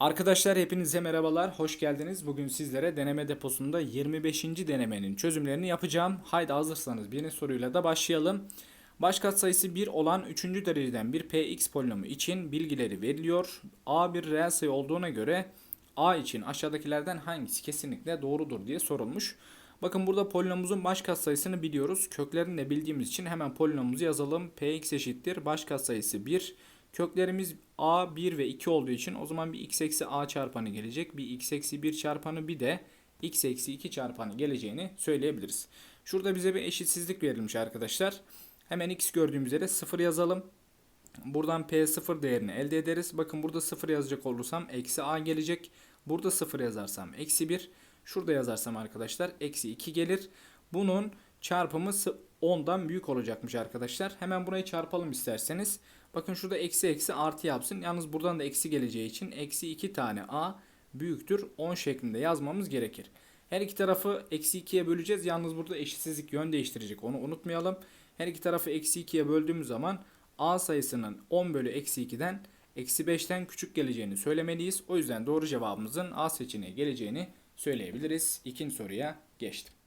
Arkadaşlar hepinize merhabalar, hoş geldiniz. Bugün sizlere deneme deposunda 25. denemenin çözümlerini yapacağım. Haydi hazırsanız birinci soruyla da başlayalım. Baş katsayısı 1 olan 3. dereceden bir px polinomu için bilgileri veriliyor. a bir reel sayı olduğuna göre a için aşağıdakilerden hangisi kesinlikle doğrudur diye sorulmuş. Bakın burada polinomumuzun baş katsayısını biliyoruz. Köklerini de bildiğimiz için hemen polinomumuzu yazalım. px eşittir baş katsayısı 1 Köklerimiz a 1 ve 2 olduğu için o zaman bir x eksi a çarpanı gelecek. Bir x eksi 1 çarpanı bir de x eksi 2 çarpanı geleceğini söyleyebiliriz. Şurada bize bir eşitsizlik verilmiş arkadaşlar. Hemen x gördüğümüz yere 0 yazalım. Buradan p0 değerini elde ederiz. Bakın burada 0 yazacak olursam eksi a gelecek. Burada 0 yazarsam eksi 1. Şurada yazarsam arkadaşlar eksi 2 gelir. Bunun çarpımı 10'dan büyük olacakmış arkadaşlar. Hemen burayı çarpalım isterseniz. Bakın şurada eksi eksi artı yapsın. Yalnız buradan da eksi geleceği için eksi 2 tane a büyüktür 10 şeklinde yazmamız gerekir. Her iki tarafı eksi 2'ye böleceğiz. Yalnız burada eşitsizlik yön değiştirecek. Onu unutmayalım. Her iki tarafı eksi 2'ye böldüğümüz zaman a sayısının 10 bölü eksi 2'den eksi 5'ten küçük geleceğini söylemeliyiz. O yüzden doğru cevabımızın a seçeneği geleceğini söyleyebiliriz. İkinci soruya geçtim.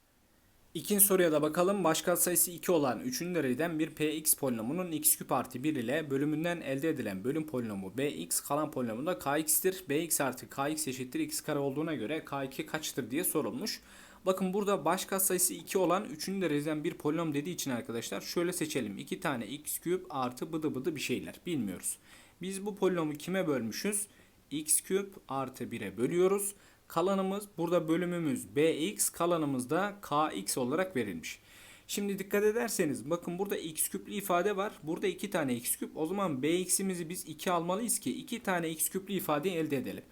İkinci soruya da bakalım. Baş katsayısı 2 olan 3. dereceden bir px polinomunun x küp artı 1 ile bölümünden elde edilen bölüm polinomu bx kalan polinomu da kx'tir. bx artı kx eşittir x kare olduğuna göre k2 kaçtır diye sorulmuş. Bakın burada baş katsayısı 2 olan 3. dereceden bir polinom dediği için arkadaşlar şöyle seçelim. 2 tane x küp artı bıdı bıdı bir şeyler bilmiyoruz. Biz bu polinomu kime bölmüşüz? x küp artı 1'e bölüyoruz. Kalanımız burada bölümümüz bx kalanımız da kx olarak verilmiş. Şimdi dikkat ederseniz bakın burada x küplü ifade var. Burada 2 tane x küp. O zaman bx'imizi biz 2 almalıyız ki 2 tane x küplü ifadeyi elde edelim.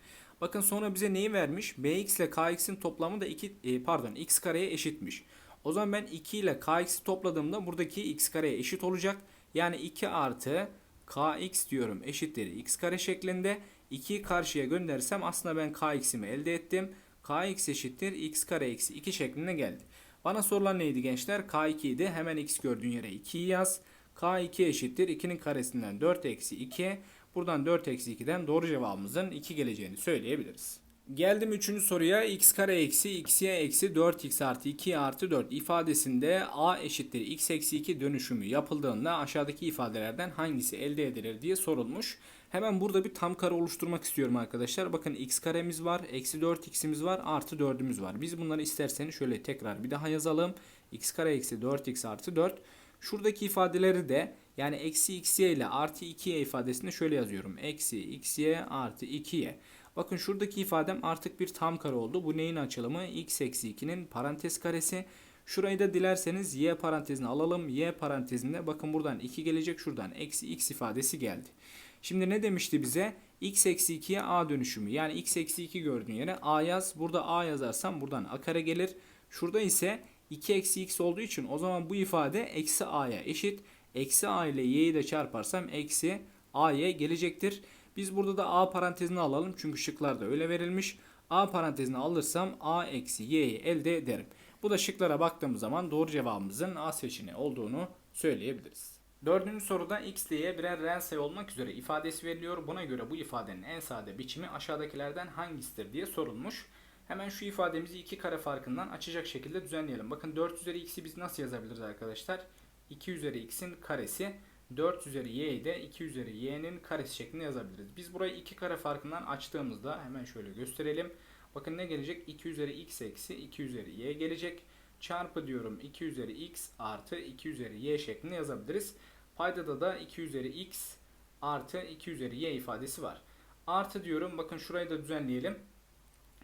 Bakın sonra bize neyi vermiş? bx ile kx'in toplamı da 2 e, pardon x kareye eşitmiş. O zaman ben 2 ile kx'i topladığımda buradaki x kareye eşit olacak. Yani 2 artı kx diyorum eşittir x kare şeklinde. 2'yi karşıya gönderirsem aslında ben kx'imi elde ettim. kx eşittir x kare eksi 2 şeklinde geldi. Bana sorulan neydi gençler? k2 idi. Hemen x gördüğün yere 2'yi yaz. k2 eşittir 2'nin karesinden 4 eksi 2. Buradan 4 eksi 2'den doğru cevabımızın 2 geleceğini söyleyebiliriz. Geldim 3. soruya x kare eksi xy eksi 4x artı 2 artı 4 ifadesinde a eşittir x eksi 2 dönüşümü yapıldığında aşağıdaki ifadelerden hangisi elde edilir diye sorulmuş. Hemen burada bir tam kare oluşturmak istiyorum arkadaşlar. Bakın x karemiz var, eksi 4x'imiz var, artı 4'ümüz var. Biz bunları isterseniz şöyle tekrar bir daha yazalım. x kare eksi 4x artı 4. Şuradaki ifadeleri de yani eksi xy ile artı 2y ifadesini şöyle yazıyorum. Eksi xy artı 2y. Bakın şuradaki ifadem artık bir tam kare oldu. Bu neyin açılımı? x eksi 2'nin parantez karesi. Şurayı da dilerseniz y parantezine alalım. y parantezinde bakın buradan 2 gelecek. Şuradan eksi x ifadesi geldi. Şimdi ne demişti bize? x eksi 2'ye a dönüşümü. Yani x eksi 2 gördüğün yere a yaz. Burada a yazarsam buradan a kare gelir. Şurada ise 2 eksi x olduğu için o zaman bu ifade eksi a'ya eşit. Eksi a ile y'yi de çarparsam eksi a'ya gelecektir. Biz burada da a parantezini alalım. Çünkü şıklarda öyle verilmiş. a parantezini alırsam a eksi y'yi elde ederim. Bu da şıklara baktığımız zaman doğru cevabımızın a seçeneği olduğunu söyleyebiliriz. Dördüncü soruda x ile y birer reel sayı olmak üzere ifadesi veriliyor. Buna göre bu ifadenin en sade biçimi aşağıdakilerden hangisidir diye sorulmuş. Hemen şu ifademizi iki kare farkından açacak şekilde düzenleyelim. Bakın 4 üzeri x'i biz nasıl yazabiliriz arkadaşlar? 2 üzeri x'in karesi 4 üzeri y'yi de 2 üzeri y'nin karesi şeklinde yazabiliriz. Biz burayı iki kare farkından açtığımızda hemen şöyle gösterelim. Bakın ne gelecek? 2 üzeri x eksi 2 üzeri y gelecek. Çarpı diyorum 2 üzeri x artı 2 üzeri y şeklinde yazabiliriz. Paydada da 2 üzeri x artı 2 üzeri y ifadesi var. Artı diyorum bakın şurayı da düzenleyelim.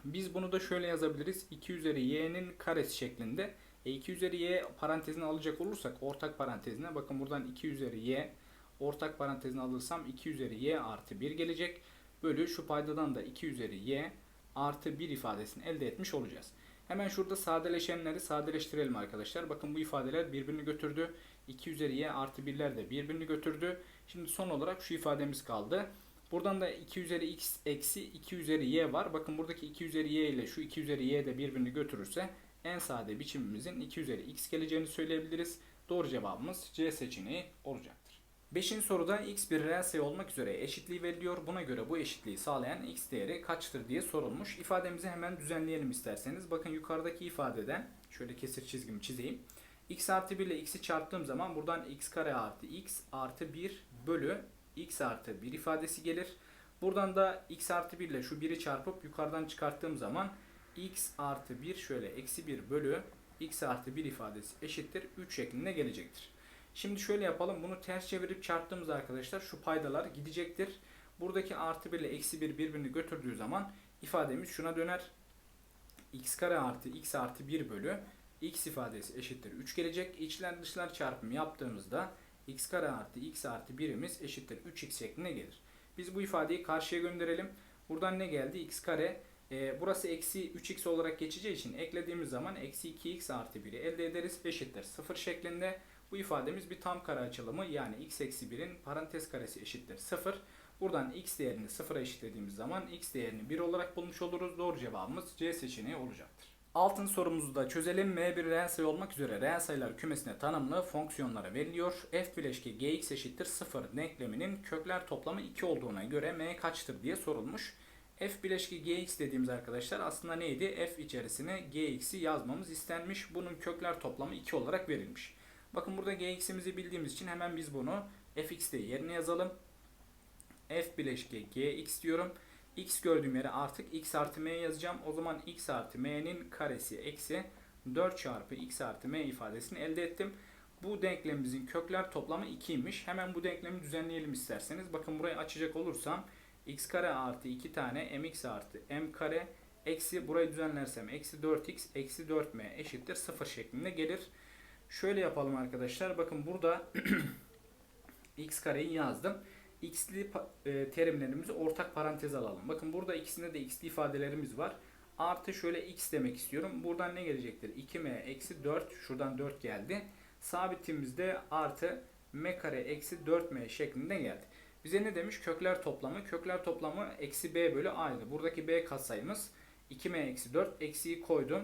Biz bunu da şöyle yazabiliriz. 2 üzeri y'nin karesi şeklinde. E 2 üzeri y parantezine alacak olursak ortak parantezine bakın buradan 2 üzeri y ortak parantezine alırsam 2 üzeri y artı 1 gelecek. Bölü şu paydadan da 2 üzeri y artı 1 ifadesini elde etmiş olacağız. Hemen şurada sadeleşenleri sadeleştirelim arkadaşlar. Bakın bu ifadeler birbirini götürdü. 2 üzeri y artı 1'ler de birbirini götürdü. Şimdi son olarak şu ifademiz kaldı. Buradan da 2 üzeri x eksi 2 üzeri y var. Bakın buradaki 2 üzeri y ile şu 2 üzeri y de birbirini götürürse en sade biçimimizin 2 üzeri x geleceğini söyleyebiliriz. Doğru cevabımız C seçeneği olacaktır. Beşinci soruda x bir reel sayı olmak üzere eşitliği veriliyor. Buna göre bu eşitliği sağlayan x değeri kaçtır diye sorulmuş. İfademizi hemen düzenleyelim isterseniz. Bakın yukarıdaki ifadeden şöyle kesir çizgimi çizeyim. x artı 1 ile x'i çarptığım zaman buradan x kare artı x artı 1 bölü x artı 1 ifadesi gelir. Buradan da x artı 1 ile şu 1'i çarpıp yukarıdan çıkarttığım zaman x artı 1 şöyle eksi 1 bölü x artı 1 ifadesi eşittir 3 şeklinde gelecektir. Şimdi şöyle yapalım. Bunu ters çevirip çarptığımız arkadaşlar şu paydalar gidecektir. Buradaki artı 1 ile eksi 1 birbirini götürdüğü zaman ifademiz şuna döner. x kare artı x artı 1 bölü x ifadesi eşittir 3 gelecek. İçler dışlar çarpımı yaptığımızda x kare artı x artı 1'imiz eşittir 3x şeklinde gelir. Biz bu ifadeyi karşıya gönderelim. Buradan ne geldi? x kare e, burası eksi 3x olarak geçeceği için eklediğimiz zaman eksi 2x artı 1'i elde ederiz. Eşittir 0 şeklinde. Bu ifademiz bir tam kare açılımı yani x eksi 1'in parantez karesi eşittir 0. Buradan x değerini 0'a eşitlediğimiz zaman x değerini 1 olarak bulmuş oluruz. Doğru cevabımız C seçeneği olacaktır. Altın sorumuzu da çözelim. M bir reel sayı olmak üzere reel sayılar kümesine tanımlı fonksiyonlara veriliyor. F bileşki gx eşittir 0 denkleminin kökler toplamı 2 olduğuna göre m kaçtır diye sorulmuş. F bileşki gx dediğimiz arkadaşlar aslında neydi? F içerisine gx'i yazmamız istenmiş. Bunun kökler toplamı 2 olarak verilmiş. Bakın burada gx'imizi bildiğimiz için hemen biz bunu fx'te yerine yazalım. f bileşki gx diyorum. x gördüğüm yere artık x artı m yazacağım. O zaman x artı m'nin karesi eksi 4 çarpı x artı m ifadesini elde ettim. Bu denklemimizin kökler toplamı 2'ymiş. Hemen bu denklemi düzenleyelim isterseniz. Bakın burayı açacak olursam x kare artı 2 tane mx artı m kare eksi burayı düzenlersem eksi 4x eksi 4m eşittir 0 şeklinde gelir. Şöyle yapalım arkadaşlar. Bakın burada x kareyi yazdım. x'li e, terimlerimizi ortak paranteze alalım. Bakın burada ikisinde de x'li ifadelerimiz var. Artı şöyle x demek istiyorum. Buradan ne gelecektir? 2m eksi 4. Şuradan 4 geldi. Sabitimiz de artı m kare eksi 4m şeklinde geldi. Bize ne demiş? Kökler toplamı. Kökler toplamı eksi b bölü a'ydı. Buradaki b katsayımız 2m eksi 4. Eksiyi koydum.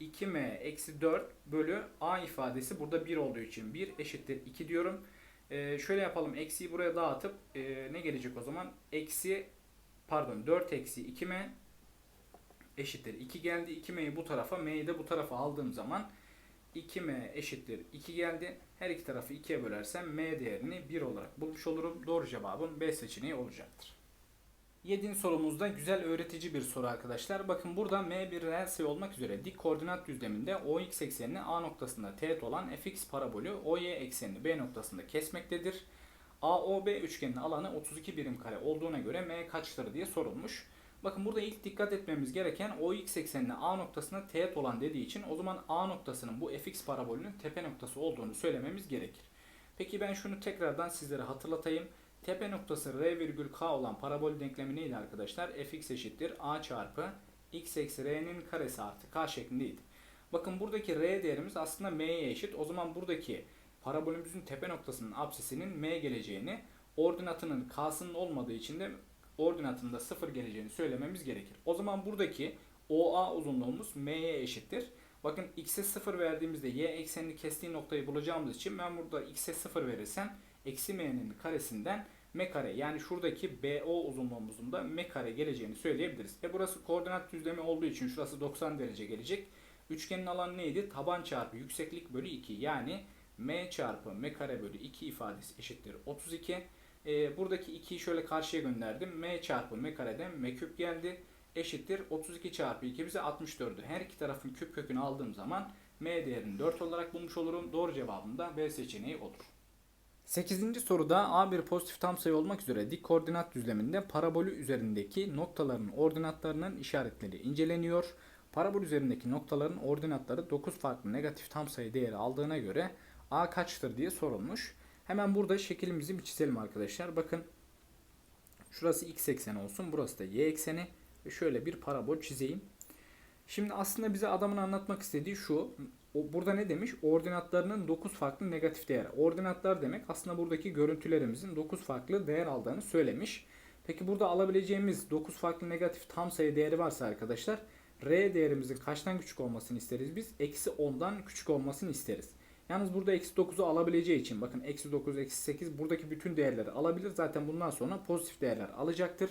2m eksi 4 bölü a ifadesi burada 1 olduğu için 1 eşittir 2 diyorum. Ee, şöyle yapalım. Eksiyi buraya dağıtıp e, ne gelecek o zaman? Eksi pardon 4 eksi 2m eşittir 2 geldi. 2m'yi bu tarafa m'yi de bu tarafa aldığım zaman 2m eşittir 2 geldi. Her iki tarafı 2'ye bölersem m değerini 1 olarak bulmuş olurum. Doğru cevabım B seçeneği olacaktır. Yedinci sorumuzda güzel öğretici bir soru arkadaşlar. Bakın burada m bir reel sayı olmak üzere dik koordinat düzleminde ox eksenini a noktasında teğet olan fx parabolü oy eksenini b noktasında kesmektedir. AOB üçgeninin alanı 32 birim kare olduğuna göre m kaçtır diye sorulmuş. Bakın burada ilk dikkat etmemiz gereken ox eksenine a noktasına teğet olan dediği için o zaman a noktasının bu fx parabolünün tepe noktası olduğunu söylememiz gerekir. Peki ben şunu tekrardan sizlere hatırlatayım. Tepe noktası r virgül k olan parabol denklemi neydi arkadaşlar? fx eşittir a çarpı x eksi r'nin karesi artı k şeklindeydi. Bakın buradaki r değerimiz aslında m'ye eşit. O zaman buradaki parabolümüzün tepe noktasının apsisinin m geleceğini, ordinatının k'sının olmadığı için de ordinatının da 0 geleceğini söylememiz gerekir. O zaman buradaki OA uzunluğumuz m'ye eşittir. Bakın x'e 0 verdiğimizde y eksenini kestiği noktayı bulacağımız için ben burada x'e 0 verirsem eksi m'nin karesinden m kare yani şuradaki BO uzunluğumuzun da m kare geleceğini söyleyebiliriz. E burası koordinat düzlemi olduğu için şurası 90 derece gelecek. Üçgenin alanı neydi? Taban çarpı yükseklik bölü 2 yani m çarpı m kare bölü 2 ifadesi eşittir 32. E, buradaki 2'yi şöyle karşıya gönderdim. m çarpı m kareden m küp geldi. Eşittir 32 çarpı 2 bize 64'ü. Her iki tarafın küp kökünü aldığım zaman m değerini 4 olarak bulmuş olurum. Doğru cevabım da B seçeneği olur. 8. soruda A bir pozitif tam sayı olmak üzere dik koordinat düzleminde parabolü üzerindeki noktaların ordinatlarının işaretleri inceleniyor. Parabol üzerindeki noktaların ordinatları 9 farklı negatif tam sayı değeri aldığına göre A kaçtır diye sorulmuş. Hemen burada şeklimizi bir çizelim arkadaşlar. Bakın şurası x ekseni olsun. Burası da y ekseni. Ve şöyle bir parabol çizeyim. Şimdi aslında bize adamın anlatmak istediği şu. O, burada ne demiş? Ordinatlarının 9 farklı negatif değer. Ordinatlar demek aslında buradaki görüntülerimizin 9 farklı değer aldığını söylemiş. Peki burada alabileceğimiz 9 farklı negatif tam sayı değeri varsa arkadaşlar R değerimizin kaçtan küçük olmasını isteriz biz? Eksi 10'dan küçük olmasını isteriz. Yalnız burada eksi 9'u alabileceği için bakın eksi 9, eksi 8 buradaki bütün değerleri alabilir. Zaten bundan sonra pozitif değerler alacaktır.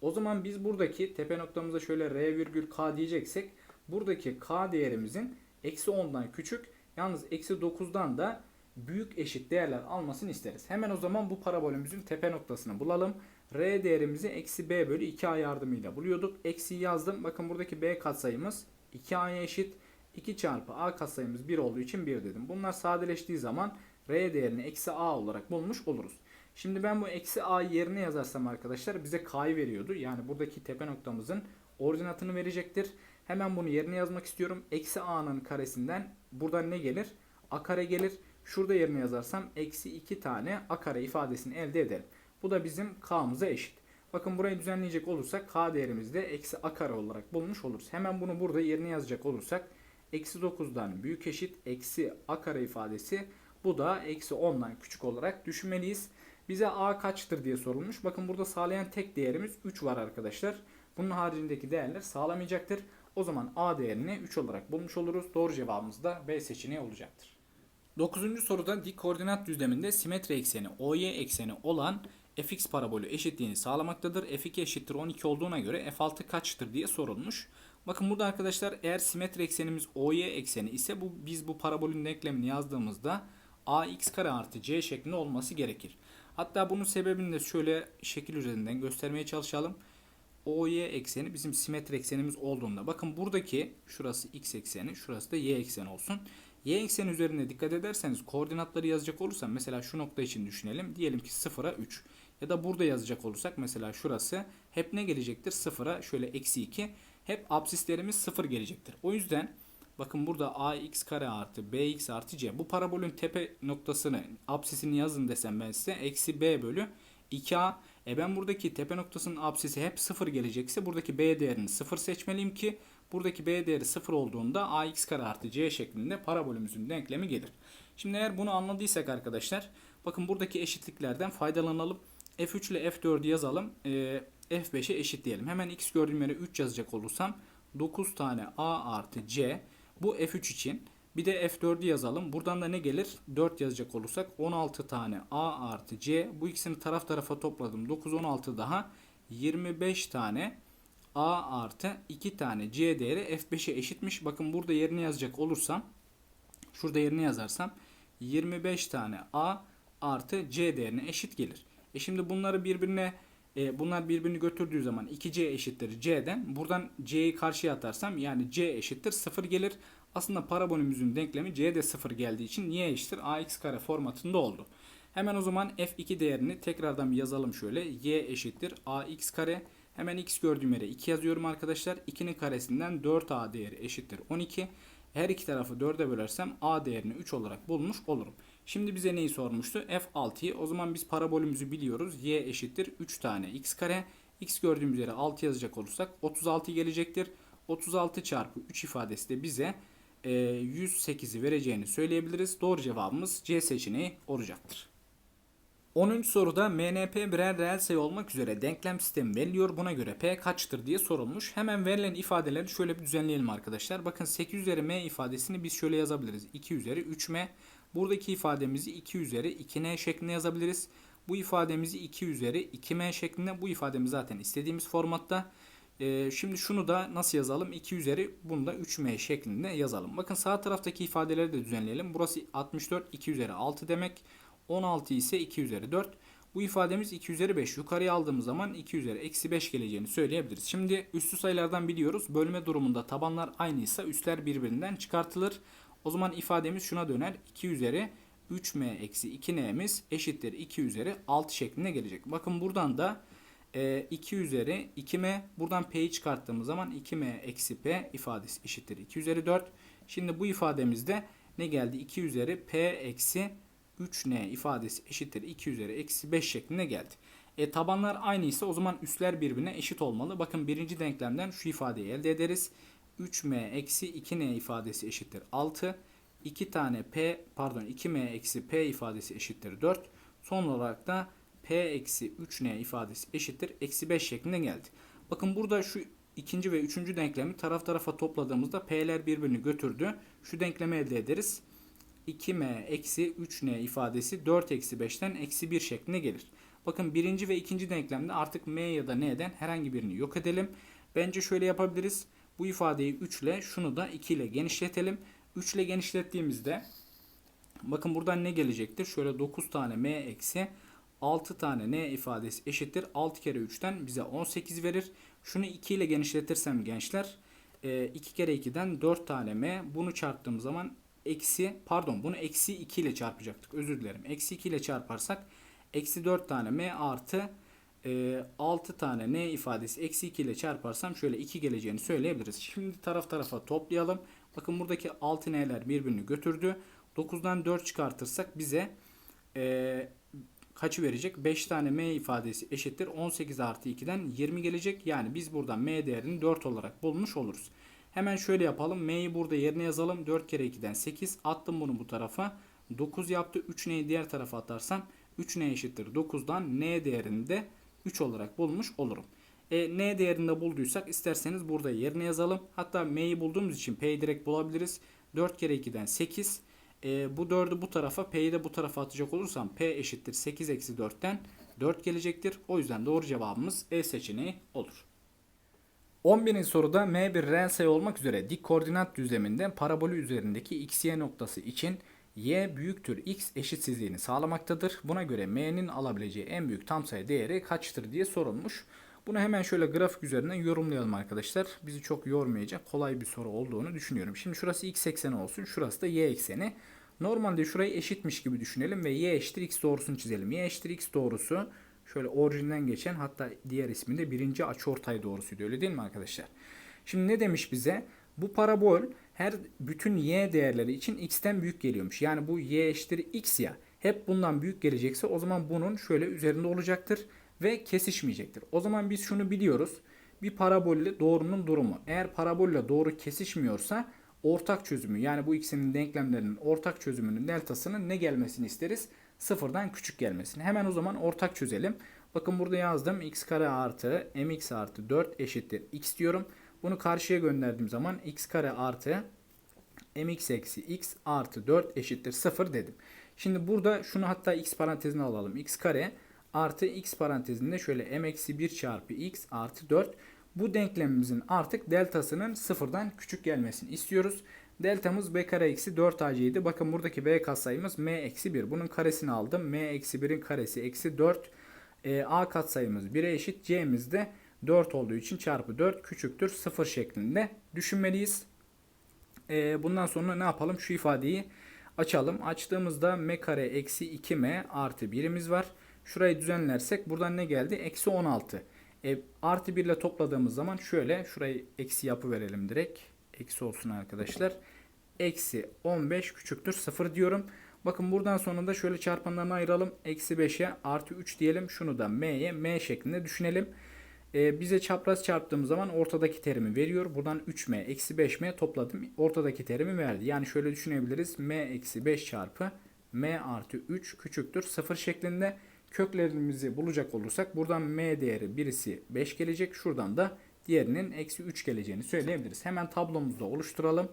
O zaman biz buradaki tepe noktamıza şöyle r virgül k diyeceksek buradaki k değerimizin eksi 10'dan küçük yalnız eksi 9'dan da büyük eşit değerler almasını isteriz. Hemen o zaman bu parabolümüzün tepe noktasını bulalım. R değerimizi eksi b bölü 2a yardımıyla buluyorduk. Eksi yazdım. Bakın buradaki b katsayımız 2a'ya eşit. 2 çarpı a katsayımız 1 olduğu için 1 dedim. Bunlar sadeleştiği zaman r değerini eksi a olarak bulmuş oluruz. Şimdi ben bu eksi a yerine yazarsam arkadaşlar bize k'yı veriyordu. Yani buradaki tepe noktamızın ordinatını verecektir. Hemen bunu yerine yazmak istiyorum. Eksi a'nın karesinden buradan ne gelir? a kare gelir. Şurada yerine yazarsam eksi 2 tane a kare ifadesini elde ederim. Bu da bizim k'mıza eşit. Bakın burayı düzenleyecek olursak k değerimizi de eksi a kare olarak bulmuş oluruz. Hemen bunu burada yerine yazacak olursak eksi 9'dan büyük eşit eksi a kare ifadesi bu da eksi 10'dan küçük olarak düşünmeliyiz. Bize a kaçtır diye sorulmuş. Bakın burada sağlayan tek değerimiz 3 var arkadaşlar. Bunun haricindeki değerler sağlamayacaktır. O zaman a değerini 3 olarak bulmuş oluruz. Doğru cevabımız da B seçeneği olacaktır. 9. soruda dik koordinat düzleminde simetri ekseni OY ekseni olan fx parabolü eşitliğini sağlamaktadır. f2 eşittir 12 olduğuna göre f6 kaçtır diye sorulmuş. Bakın burada arkadaşlar eğer simetri eksenimiz OY ekseni ise bu biz bu parabolün denklemini yazdığımızda ax kare artı c şeklinde olması gerekir. Hatta bunun sebebini de şöyle şekil üzerinden göstermeye çalışalım. OY ekseni bizim simetri eksenimiz olduğunda bakın buradaki şurası x ekseni şurası da y ekseni olsun. Y ekseni üzerine dikkat ederseniz koordinatları yazacak olursam mesela şu nokta için düşünelim. Diyelim ki 0'a 3. Ya da burada yazacak olursak mesela şurası hep ne gelecektir? 0'a şöyle eksi 2. Hep absislerimiz 0 gelecektir. O yüzden bakın burada ax kare artı bx artı c. Bu parabolün tepe noktasını absisini yazın desem ben size. Eksi b bölü 2a. E ben buradaki tepe noktasının absisi hep 0 gelecekse buradaki b değerini 0 seçmeliyim ki buradaki b değeri 0 olduğunda ax kare artı c şeklinde parabolümüzün denklemi gelir. Şimdi eğer bunu anladıysak arkadaşlar bakın buradaki eşitliklerden faydalanalım. F3 ile f4'ü yazalım. E, f5'e eşitleyelim. Hemen x gördüğüm yere 3 yazacak olursam 9 tane a artı c bu f3 için. Bir de f4'ü yazalım. Buradan da ne gelir? 4 yazacak olursak 16 tane a artı c. Bu ikisini taraf tarafa topladım. 9 16 daha 25 tane a artı 2 tane c değeri f5'e eşitmiş. Bakın burada yerine yazacak olursam şurada yerine yazarsam 25 tane a artı c değerine eşit gelir. E şimdi bunları birbirine e, bunlar birbirini götürdüğü zaman 2c eşittir c'den. Buradan c'yi karşıya atarsam yani c eşittir 0 gelir. Aslında parabolümüzün denklemi c de 0 geldiği için niye eşittir ax kare formatında oldu. Hemen o zaman f2 değerini tekrardan bir yazalım şöyle. y eşittir ax kare. Hemen x gördüğüm yere 2 yazıyorum arkadaşlar. 2'nin karesinden 4a değeri eşittir 12. Her iki tarafı 4'e bölersem a değerini 3 olarak bulmuş olurum. Şimdi bize neyi sormuştu? F6'yı. O zaman biz parabolümüzü biliyoruz. Y eşittir 3 tane x kare. X gördüğümüz yere 6 yazacak olursak 36 gelecektir. 36 çarpı 3 ifadesi de bize e, 108'i vereceğini söyleyebiliriz. Doğru cevabımız C seçeneği olacaktır. 10. soruda MNP birer reel sayı olmak üzere denklem sistemi veriliyor. Buna göre P kaçtır diye sorulmuş. Hemen verilen ifadeleri şöyle bir düzenleyelim arkadaşlar. Bakın 8 üzeri M ifadesini biz şöyle yazabiliriz. 2 üzeri 3M. Buradaki ifademizi 2 üzeri 2N şeklinde yazabiliriz. Bu ifademizi 2 üzeri 2M şeklinde. Bu ifademiz zaten istediğimiz formatta. Ee, şimdi şunu da nasıl yazalım? 2 üzeri bunu da 3M şeklinde yazalım. Bakın sağ taraftaki ifadeleri de düzenleyelim. Burası 64 2 üzeri 6 demek. 16 ise 2 üzeri 4. Bu ifademiz 2 üzeri 5. Yukarıya aldığımız zaman 2 üzeri eksi 5 geleceğini söyleyebiliriz. Şimdi üstü sayılardan biliyoruz. Bölme durumunda tabanlar aynıysa üstler birbirinden çıkartılır. O zaman ifademiz şuna döner. 2 üzeri 3m eksi 2n'miz eşittir 2 üzeri 6 şeklinde gelecek. Bakın buradan da 2 üzeri 2m buradan p'yi çıkarttığımız zaman 2m eksi p ifadesi eşittir 2 üzeri 4. Şimdi bu ifademizde ne geldi? 2 üzeri p eksi 3n ifadesi eşittir 2 üzeri eksi 5 şeklinde geldi. E, tabanlar aynı ise o zaman üstler birbirine eşit olmalı. Bakın birinci denklemden şu ifadeyi elde ederiz. 3m eksi 2n ifadesi eşittir 6. 2 tane p pardon 2m eksi p ifadesi eşittir 4. Son olarak da p eksi 3n ifadesi eşittir eksi 5 şeklinde geldi. Bakın burada şu ikinci ve üçüncü denklemi taraf tarafa topladığımızda p'ler birbirini götürdü. Şu denklemi elde ederiz. 2m eksi 3n ifadesi 4 eksi 5'ten eksi 1 şeklinde gelir. Bakın birinci ve ikinci denklemde artık m ya da n'den herhangi birini yok edelim. Bence şöyle yapabiliriz. Bu ifadeyi 3 ile şunu da 2 ile genişletelim. 3 ile genişlettiğimizde bakın buradan ne gelecektir? Şöyle 9 tane m eksi 6 tane n ifadesi eşittir. 6 kere 3'ten bize 18 verir. Şunu 2 ile genişletirsem gençler 2 kere 2'den 4 tane m. Bunu çarptığım zaman eksi pardon bunu eksi 2 ile çarpacaktık. Özür dilerim. Eksi 2 ile çarparsak eksi 4 tane m artı e, 6 tane n ifadesi eksi 2 ile çarparsam şöyle 2 geleceğini söyleyebiliriz. Şimdi taraf tarafa toplayalım. Bakın buradaki 6 n'ler birbirini götürdü. 9'dan 4 çıkartırsak bize e, kaçı verecek? 5 tane m ifadesi eşittir. 18 artı 2'den 20 gelecek. Yani biz buradan m değerini 4 olarak bulmuş oluruz. Hemen şöyle yapalım. m'yi burada yerine yazalım. 4 kere 2'den 8. Attım bunu bu tarafa. 9 yaptı. 3n'yi diğer tarafa atarsam 3n eşittir 9'dan n değerini de 3 olarak bulmuş olurum. E, n değerinde bulduysak isterseniz burada yerine yazalım. Hatta m'yi bulduğumuz için p'yi direkt bulabiliriz. 4 kere 2'den 8. E, bu 4'ü bu tarafa p'yi de bu tarafa atacak olursam p eşittir 8 eksi 4'ten 4 gelecektir. O yüzden doğru cevabımız E seçeneği olur. 11. soruda m bir reel sayı olmak üzere dik koordinat düzleminde parabolü üzerindeki x y noktası için y büyüktür x eşitsizliğini sağlamaktadır. Buna göre m'nin alabileceği en büyük tam sayı değeri kaçtır diye sorulmuş. Bunu hemen şöyle grafik üzerinden yorumlayalım arkadaşlar. Bizi çok yormayacak kolay bir soru olduğunu düşünüyorum. Şimdi şurası x ekseni olsun. Şurası da y ekseni. Normalde şurayı eşitmiş gibi düşünelim ve y eşittir x doğrusunu çizelim. y eşittir x doğrusu şöyle orijinden geçen hatta diğer ismi de birinci açıortay doğrusuydu öyle değil mi arkadaşlar? Şimdi ne demiş bize? Bu parabol her bütün y değerleri için x'ten büyük geliyormuş. Yani bu y eşittir x ya. Hep bundan büyük gelecekse o zaman bunun şöyle üzerinde olacaktır ve kesişmeyecektir. O zaman biz şunu biliyoruz. Bir parabolle doğrunun durumu. Eğer parabolle doğru kesişmiyorsa ortak çözümü yani bu ikisinin denklemlerinin ortak çözümünün deltasının ne gelmesini isteriz? Sıfırdan küçük gelmesini. Hemen o zaman ortak çözelim. Bakın burada yazdım. x kare artı mx artı 4 eşittir x diyorum. Bunu karşıya gönderdiğim zaman x kare artı mx eksi x artı 4 eşittir 0 dedim. Şimdi burada şunu hatta x parantezine alalım. x kare artı x parantezinde şöyle m eksi 1 çarpı x artı 4. Bu denklemimizin artık deltasının sıfırdan küçük gelmesini istiyoruz. Deltamız b kare eksi 4 ac'ydi. Bakın buradaki b katsayımız m eksi 1. Bunun karesini aldım. m eksi 1'in karesi eksi 4. E, a katsayımız 1'e eşit. c'miz de 4 olduğu için çarpı 4 küçüktür 0 şeklinde düşünmeliyiz. E, bundan sonra ne yapalım? Şu ifadeyi açalım. Açtığımızda m kare eksi 2m artı 1'imiz var. Şurayı düzenlersek buradan ne geldi? Eksi 16. E, artı 1 ile topladığımız zaman şöyle şurayı eksi yapı verelim direkt. Eksi olsun arkadaşlar. Eksi 15 küçüktür 0 diyorum. Bakın buradan sonra da şöyle çarpanlarını ayıralım. Eksi 5'e artı 3 diyelim. Şunu da m'ye m şeklinde düşünelim. Ee, bize çapraz çarptığımız zaman ortadaki terimi veriyor. Buradan 3m eksi 5m topladım. Ortadaki terimi verdi. Yani şöyle düşünebiliriz. m eksi 5 çarpı m artı 3 küçüktür 0 şeklinde. Köklerimizi bulacak olursak buradan m değeri birisi 5 gelecek. Şuradan da diğerinin eksi 3 geleceğini söyleyebiliriz. Hemen tablomuzu da oluşturalım.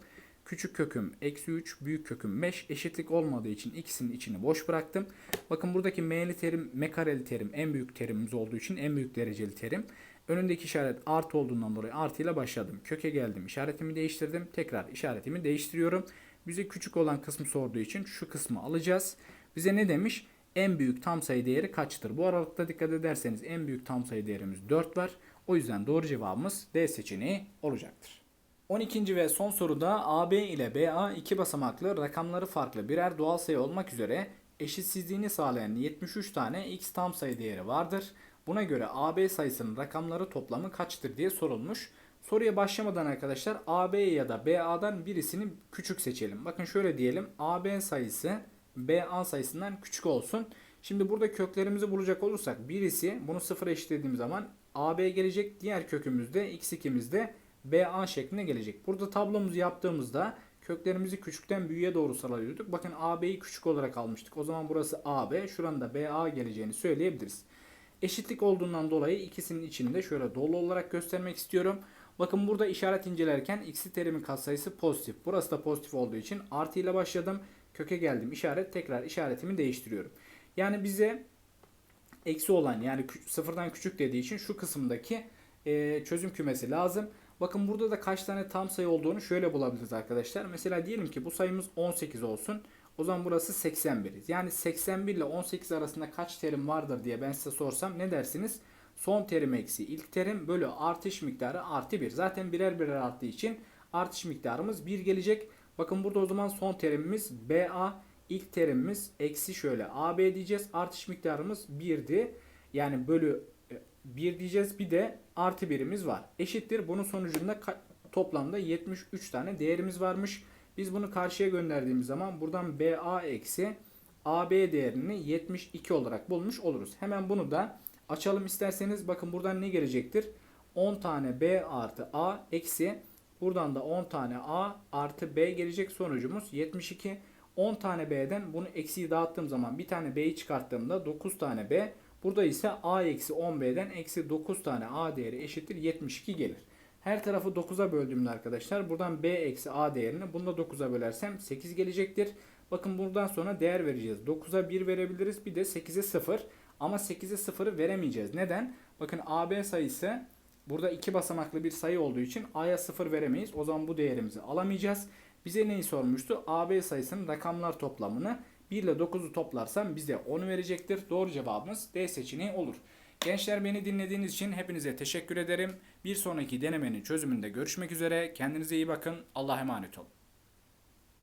Küçük köküm eksi 3, büyük köküm 5. Eşitlik olmadığı için ikisinin içini boş bıraktım. Bakın buradaki m'li terim, m kareli terim en büyük terimimiz olduğu için en büyük dereceli terim. Önündeki işaret artı olduğundan dolayı artı ile başladım. Köke geldim, işaretimi değiştirdim. Tekrar işaretimi değiştiriyorum. Bize küçük olan kısmı sorduğu için şu kısmı alacağız. Bize ne demiş? En büyük tam sayı değeri kaçtır? Bu aralıkta dikkat ederseniz en büyük tam sayı değerimiz 4 var. O yüzden doğru cevabımız D seçeneği olacaktır. 12. ve son soruda AB ile BA iki basamaklı rakamları farklı birer doğal sayı olmak üzere eşitsizliğini sağlayan 73 tane x tam sayı değeri vardır. Buna göre AB sayısının rakamları toplamı kaçtır diye sorulmuş. Soruya başlamadan arkadaşlar AB ya da BA'dan birisini küçük seçelim. Bakın şöyle diyelim AB sayısı BA sayısından küçük olsun. Şimdi burada köklerimizi bulacak olursak birisi bunu sıfıra eşitlediğim zaman AB gelecek. Diğer kökümüzde x2'mizde BA şeklinde gelecek. Burada tablomuzu yaptığımızda köklerimizi küçükten büyüğe doğru sıralıyorduk. Bakın AB'yi küçük olarak almıştık. O zaman burası AB, şuranın da BA geleceğini söyleyebiliriz. Eşitlik olduğundan dolayı ikisinin içinde şöyle dolu olarak göstermek istiyorum. Bakın burada işaret incelerken x'li terimin katsayısı pozitif. Burası da pozitif olduğu için artı ile başladım. Köke geldim işaret tekrar işaretimi değiştiriyorum. Yani bize eksi olan yani sıfırdan küçük dediği için şu kısımdaki e, çözüm kümesi lazım. Bakın burada da kaç tane tam sayı olduğunu şöyle bulabiliriz arkadaşlar. Mesela diyelim ki bu sayımız 18 olsun. O zaman burası 81. Yani 81 ile 18 arasında kaç terim vardır diye ben size sorsam ne dersiniz? Son terim eksi ilk terim bölü artış miktarı artı 1. Zaten birer birer arttığı için artış miktarımız 1 gelecek. Bakın burada o zaman son terimimiz BA. ilk terimimiz eksi şöyle AB diyeceğiz. Artış miktarımız 1'di. Yani bölü 1 diyeceğiz. Bir de artı birimiz var. Eşittir. Bunun sonucunda toplamda 73 tane değerimiz varmış. Biz bunu karşıya gönderdiğimiz zaman buradan BA eksi AB değerini 72 olarak bulmuş oluruz. Hemen bunu da açalım isterseniz. Bakın buradan ne gelecektir? 10 tane B artı A eksi buradan da 10 tane A artı B gelecek sonucumuz 72. 10 tane B'den bunu eksiyi dağıttığım zaman bir tane B'yi çıkarttığımda 9 tane B. Burada ise A eksi 10B'den eksi 9 tane A değeri eşittir 72 gelir. Her tarafı 9'a böldüğümde arkadaşlar buradan B eksi A değerini bunu da 9'a bölersem 8 gelecektir. Bakın buradan sonra değer vereceğiz. 9'a 1 verebiliriz bir de 8'e 0 ama 8'e 0'ı veremeyeceğiz. Neden? Bakın AB sayısı burada iki basamaklı bir sayı olduğu için A'ya 0 veremeyiz. O zaman bu değerimizi alamayacağız. Bize neyi sormuştu? AB sayısının rakamlar toplamını 1 ile 9'u toplarsam bize 10 verecektir. Doğru cevabımız D seçeneği olur. Gençler beni dinlediğiniz için hepinize teşekkür ederim. Bir sonraki denemenin çözümünde görüşmek üzere. Kendinize iyi bakın. Allah'a emanet olun.